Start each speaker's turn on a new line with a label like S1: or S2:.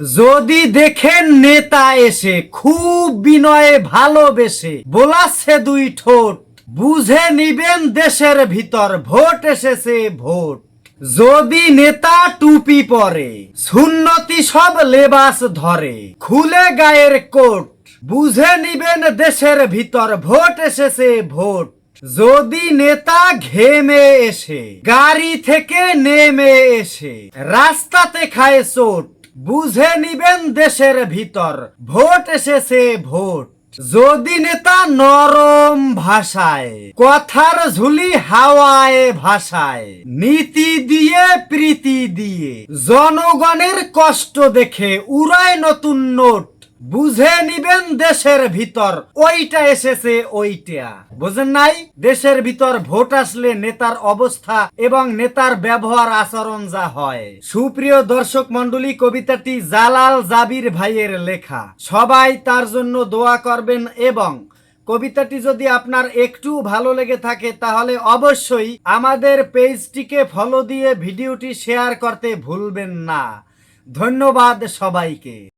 S1: যদি দেখেন নেতা এসে, খুব বিনয়ে ভালোবেসে, বোলাচ্ছে দুই ঠোঁট, বুঝে নিবেন দেশের ভিতর, ভোট এসেছে ভোট। যদি নেতা টুপি পরে, সুন্নতি সব লেবাস ধরে, খুলে গায়ের কোট, বুঝে নিবেন দেশের ভিতর, ভোট এসেছে ভোট। যদি নেতা ঘেমে এসে, গাড়ি থেকে নেমে এসে, রাস্তাতে খায় চোট বুঝে নিবেন দেশের ভিতর। ভোট এসেছে, ভোট। যদি নেতা নরম ভাষায়, কথার ঝুলি হাওয়ায় ভাষায় নীতি দিয়ে, প্রীতি দিয়ে, জনগণের কষ্ট দেখে উড়ায় নতুন নোট। বুঝে নিবেন দেশের ভিতর, ওইটা এসেছে ওইটা। বুঝেন নাই? দেশের ভিতর ভোট আসলে নেতার অবস্থা এবং নেতার ব্যবহার আচরণ যা হয়। সুপ্রিয় দর্শক মন্ডলী কবিতাটি জালাল জাবির ভাইয়ের লেখা। সবাই তার জন্য দোয়া করবেন এবং কবিতাটি যদি আপনার একটু ভালো লেগে থাকে, তাহলে অবশ্যই আমাদের পেজটিকে ফলো দিয়ে ভিডিওটি শেয়ার করতে ভুলবেন না। ধন্যবাদ সবাইকে।